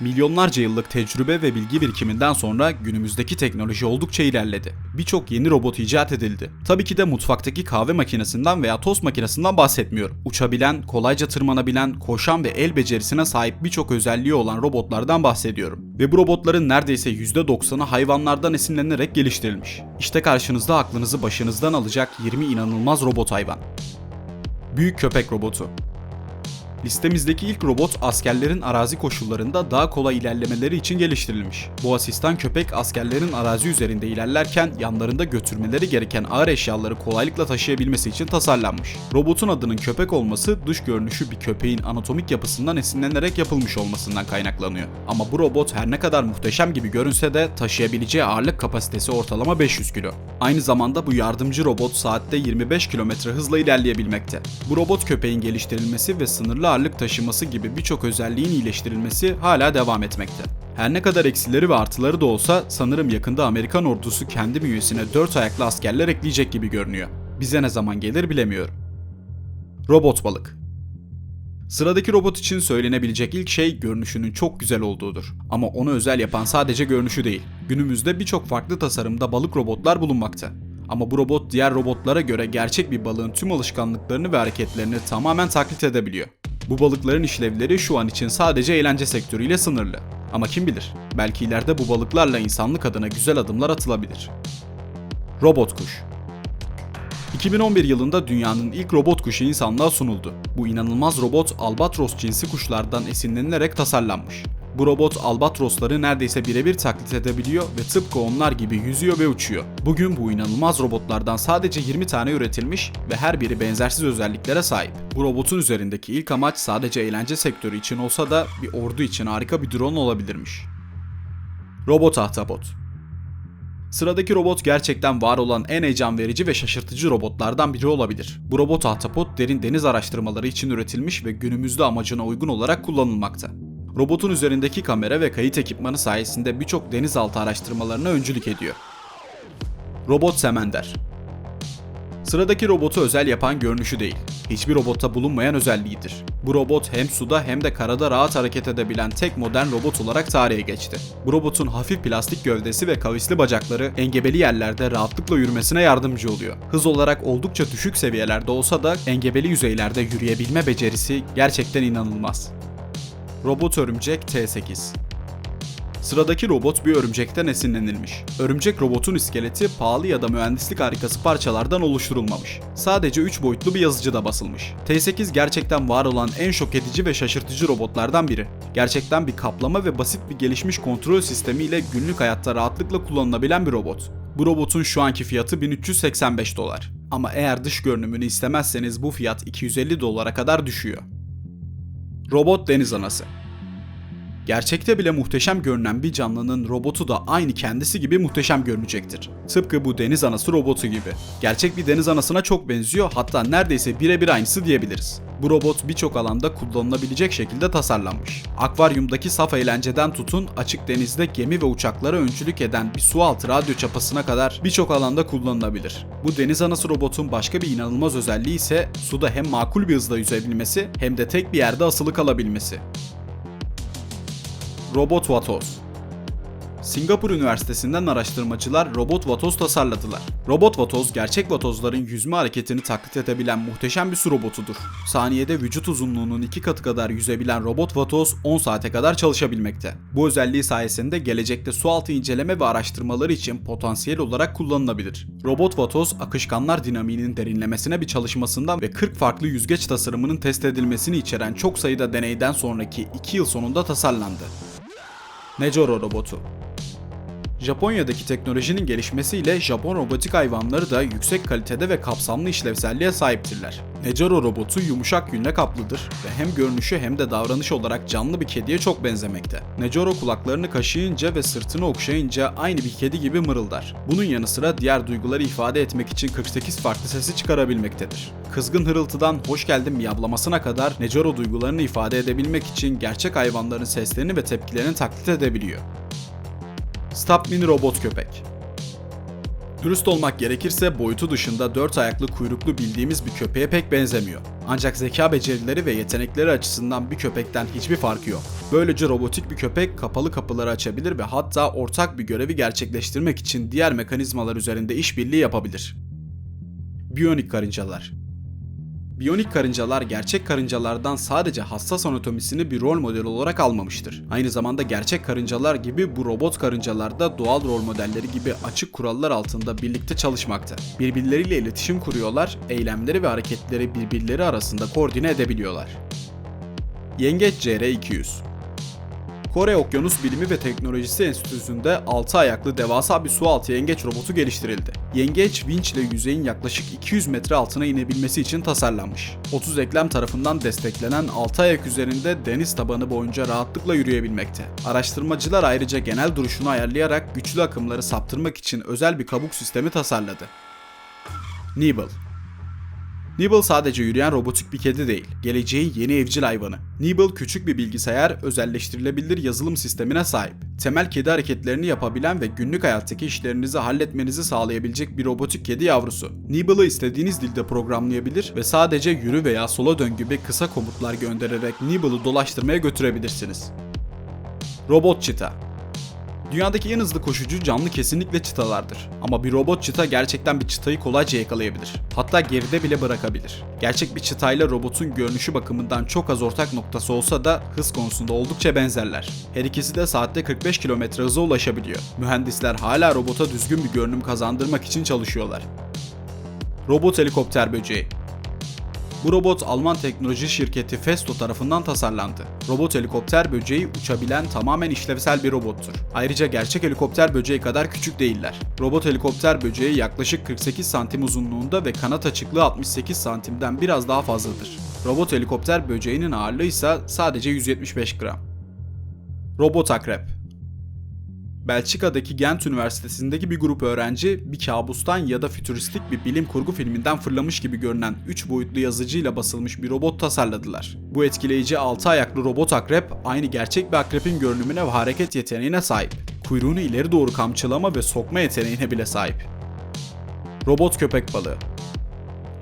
Milyonlarca yıllık tecrübe ve bilgi birikiminden sonra günümüzdeki teknoloji oldukça ilerledi. Birçok yeni robot icat edildi. Tabii ki de mutfaktaki kahve makinesinden veya tost makinesinden bahsetmiyorum. Uçabilen, kolayca tırmanabilen, koşan ve el becerisine sahip birçok özelliği olan robotlardan bahsediyorum. Ve bu robotların neredeyse %90'ı hayvanlardan esinlenerek geliştirilmiş. İşte karşınızda aklınızı başınızdan alacak 20 inanılmaz robot hayvan. Büyük köpek robotu. Listemizdeki ilk robot askerlerin arazi koşullarında daha kolay ilerlemeleri için geliştirilmiş. Bu asistan köpek askerlerin arazi üzerinde ilerlerken yanlarında götürmeleri gereken ağır eşyaları kolaylıkla taşıyabilmesi için tasarlanmış. Robotun adının köpek olması dış görünüşü bir köpeğin anatomik yapısından esinlenerek yapılmış olmasından kaynaklanıyor. Ama bu robot her ne kadar muhteşem gibi görünse de taşıyabileceği ağırlık kapasitesi ortalama 500 kilo. Aynı zamanda bu yardımcı robot saatte 25 km hızla ilerleyebilmekte. Bu robot köpeğin geliştirilmesi ve sınırlı ağırlık taşıması gibi birçok özelliğin iyileştirilmesi hala devam etmekte. Her ne kadar eksileri ve artıları da olsa sanırım yakında Amerikan ordusu kendi bünyesine 4 ayaklı askerler ekleyecek gibi görünüyor. Bize ne zaman gelir bilemiyorum. Robot balık Sıradaki robot için söylenebilecek ilk şey görünüşünün çok güzel olduğudur. Ama onu özel yapan sadece görünüşü değil. Günümüzde birçok farklı tasarımda balık robotlar bulunmakta. Ama bu robot diğer robotlara göre gerçek bir balığın tüm alışkanlıklarını ve hareketlerini tamamen taklit edebiliyor. Bu balıkların işlevleri şu an için sadece eğlence sektörüyle sınırlı. Ama kim bilir, belki ileride bu balıklarla insanlık adına güzel adımlar atılabilir. Robot kuş 2011 yılında dünyanın ilk robot kuşu insanlığa sunuldu. Bu inanılmaz robot albatros cinsi kuşlardan esinlenilerek tasarlanmış. Bu robot albatrosları neredeyse birebir taklit edebiliyor ve tıpkı onlar gibi yüzüyor ve uçuyor. Bugün bu inanılmaz robotlardan sadece 20 tane üretilmiş ve her biri benzersiz özelliklere sahip. Bu robotun üzerindeki ilk amaç sadece eğlence sektörü için olsa da bir ordu için harika bir drone olabilirmiş. Robot ahtapot Sıradaki robot gerçekten var olan en heyecan verici ve şaşırtıcı robotlardan biri olabilir. Bu robot ahtapot derin deniz araştırmaları için üretilmiş ve günümüzde amacına uygun olarak kullanılmakta. Robotun üzerindeki kamera ve kayıt ekipmanı sayesinde birçok denizaltı araştırmalarına öncülük ediyor. Robot Semender Sıradaki robotu özel yapan görünüşü değil, hiçbir robotta bulunmayan özelliğidir. Bu robot hem suda hem de karada rahat hareket edebilen tek modern robot olarak tarihe geçti. Bu robotun hafif plastik gövdesi ve kavisli bacakları engebeli yerlerde rahatlıkla yürümesine yardımcı oluyor. Hız olarak oldukça düşük seviyelerde olsa da engebeli yüzeylerde yürüyebilme becerisi gerçekten inanılmaz. Robot Örümcek T8 Sıradaki robot bir örümcekten esinlenilmiş. Örümcek robotun iskeleti pahalı ya da mühendislik harikası parçalardan oluşturulmamış. Sadece 3 boyutlu bir yazıcıda basılmış. T8 gerçekten var olan en şok edici ve şaşırtıcı robotlardan biri. Gerçekten bir kaplama ve basit bir gelişmiş kontrol sistemiyle günlük hayatta rahatlıkla kullanılabilen bir robot. Bu robotun şu anki fiyatı 1385 dolar. Ama eğer dış görünümünü istemezseniz bu fiyat 250 dolara kadar düşüyor. Robot Deniz Anası Gerçekte bile muhteşem görünen bir canlının robotu da aynı kendisi gibi muhteşem görünecektir. Tıpkı bu deniz anası robotu gibi. Gerçek bir deniz anasına çok benziyor hatta neredeyse birebir aynısı diyebiliriz. Bu robot birçok alanda kullanılabilecek şekilde tasarlanmış. Akvaryumdaki saf eğlenceden tutun açık denizde gemi ve uçaklara öncülük eden bir sualtı radyo çapasına kadar birçok alanda kullanılabilir. Bu deniz anası robotun başka bir inanılmaz özelliği ise suda hem makul bir hızla yüzebilmesi hem de tek bir yerde asılı kalabilmesi. Robot Vatoz Singapur Üniversitesi'nden araştırmacılar robot vatoz tasarladılar. Robot vatoz, gerçek vatozların yüzme hareketini taklit edebilen muhteşem bir su robotudur. Saniyede vücut uzunluğunun iki katı kadar yüzebilen robot vatoz 10 saate kadar çalışabilmekte. Bu özelliği sayesinde gelecekte su altı inceleme ve araştırmaları için potansiyel olarak kullanılabilir. Robot vatoz, akışkanlar dinamiğinin derinlemesine bir çalışmasından ve 40 farklı yüzgeç tasarımının test edilmesini içeren çok sayıda deneyden sonraki 2 yıl sonunda tasarlandı. Nejoro robotu. Japonya'daki teknolojinin gelişmesiyle Japon robotik hayvanları da yüksek kalitede ve kapsamlı işlevselliğe sahiptirler. Nejoro robotu yumuşak yünle kaplıdır ve hem görünüşü hem de davranış olarak canlı bir kediye çok benzemekte. Nejoro kulaklarını kaşıyınca ve sırtını okşayınca aynı bir kedi gibi mırıldar. Bunun yanı sıra diğer duyguları ifade etmek için 48 farklı sesi çıkarabilmektedir. Kızgın hırıltıdan hoş geldin miyavlamasına kadar Nejoro duygularını ifade edebilmek için gerçek hayvanların seslerini ve tepkilerini taklit edebiliyor. Stop Mini Robot Köpek Dürüst olmak gerekirse boyutu dışında dört ayaklı kuyruklu bildiğimiz bir köpeğe pek benzemiyor. Ancak zeka becerileri ve yetenekleri açısından bir köpekten hiçbir farkı yok. Böylece robotik bir köpek kapalı kapıları açabilir ve hatta ortak bir görevi gerçekleştirmek için diğer mekanizmalar üzerinde işbirliği yapabilir. Biyonik karıncalar Biyonik karıncalar gerçek karıncalardan sadece hassas anatomisini bir rol model olarak almamıştır. Aynı zamanda gerçek karıncalar gibi bu robot karıncalar da doğal rol modelleri gibi açık kurallar altında birlikte çalışmakta. Birbirleriyle iletişim kuruyorlar, eylemleri ve hareketleri birbirleri arasında koordine edebiliyorlar. Yengeç CR200 Kore Okyanus Bilimi ve Teknolojisi Enstitüsü'nde 6 ayaklı devasa bir sualtı yengeç robotu geliştirildi. Yengeç vinç ile yüzeyin yaklaşık 200 metre altına inebilmesi için tasarlanmış. 30 eklem tarafından desteklenen 6 ayak üzerinde deniz tabanı boyunca rahatlıkla yürüyebilmekte. Araştırmacılar ayrıca genel duruşunu ayarlayarak güçlü akımları saptırmak için özel bir kabuk sistemi tasarladı. Nibble Nibble sadece yürüyen robotik bir kedi değil, geleceğin yeni evcil hayvanı. Nibble küçük bir bilgisayar, özelleştirilebilir yazılım sistemine sahip. Temel kedi hareketlerini yapabilen ve günlük hayattaki işlerinizi halletmenizi sağlayabilecek bir robotik kedi yavrusu. Nibble'ı istediğiniz dilde programlayabilir ve sadece yürü veya sola dön gibi kısa komutlar göndererek Nibble'ı dolaştırmaya götürebilirsiniz. Robot Çita Dünyadaki en hızlı koşucu canlı kesinlikle çitalardır. Ama bir robot çita gerçekten bir çıtayı kolayca yakalayabilir. Hatta geride bile bırakabilir. Gerçek bir çıtayla robotun görünüşü bakımından çok az ortak noktası olsa da hız konusunda oldukça benzerler. Her ikisi de saatte 45 km hıza ulaşabiliyor. Mühendisler hala robota düzgün bir görünüm kazandırmak için çalışıyorlar. Robot helikopter böceği bu robot Alman teknoloji şirketi Festo tarafından tasarlandı. Robot helikopter böceği uçabilen tamamen işlevsel bir robottur. Ayrıca gerçek helikopter böceği kadar küçük değiller. Robot helikopter böceği yaklaşık 48 santim uzunluğunda ve kanat açıklığı 68 santimden biraz daha fazladır. Robot helikopter böceğinin ağırlığı ise sadece 175 gram. Robot akrep Belçika'daki Gent Üniversitesi'ndeki bir grup öğrenci bir kabustan ya da fütüristik bir bilim kurgu filminden fırlamış gibi görünen 3 boyutlu yazıcıyla basılmış bir robot tasarladılar. Bu etkileyici 6 ayaklı robot akrep aynı gerçek bir akrepin görünümüne ve hareket yeteneğine sahip. Kuyruğunu ileri doğru kamçılama ve sokma yeteneğine bile sahip. Robot köpek balığı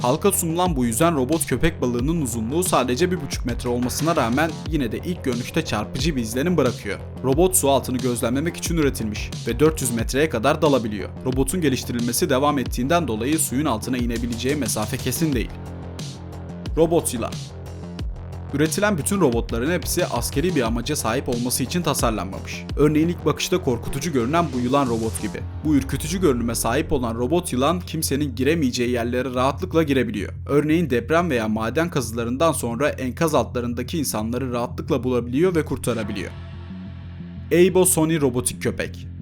Halka sunulan bu yüzen robot köpek balığının uzunluğu sadece 1,5 metre olmasına rağmen yine de ilk görünüşte çarpıcı bir izlenim bırakıyor. Robot su altını gözlemlemek için üretilmiş ve 400 metreye kadar dalabiliyor. Robotun geliştirilmesi devam ettiğinden dolayı suyun altına inebileceği mesafe kesin değil. Robot yılan Üretilen bütün robotların hepsi askeri bir amaca sahip olması için tasarlanmamış. Örneğin ilk bakışta korkutucu görünen bu yılan robot gibi. Bu ürkütücü görünüme sahip olan robot yılan kimsenin giremeyeceği yerlere rahatlıkla girebiliyor. Örneğin deprem veya maden kazılarından sonra enkaz altlarındaki insanları rahatlıkla bulabiliyor ve kurtarabiliyor. Eibo Sony robotik köpek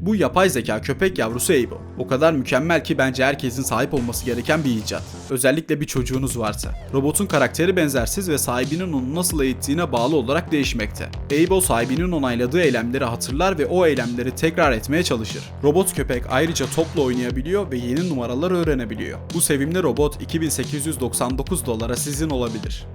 bu yapay zeka köpek yavrusu Able. O kadar mükemmel ki bence herkesin sahip olması gereken bir icat. Özellikle bir çocuğunuz varsa. Robotun karakteri benzersiz ve sahibinin onu nasıl eğittiğine bağlı olarak değişmekte. Able sahibinin onayladığı eylemleri hatırlar ve o eylemleri tekrar etmeye çalışır. Robot köpek ayrıca topla oynayabiliyor ve yeni numaralar öğrenebiliyor. Bu sevimli robot 2899 dolara sizin olabilir.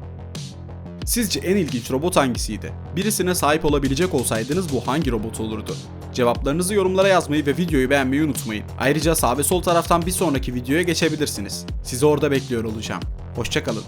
Sizce en ilginç robot hangisiydi? Birisine sahip olabilecek olsaydınız bu hangi robot olurdu? Cevaplarınızı yorumlara yazmayı ve videoyu beğenmeyi unutmayın. Ayrıca sağ ve sol taraftan bir sonraki videoya geçebilirsiniz. Sizi orada bekliyor olacağım. Hoşçakalın.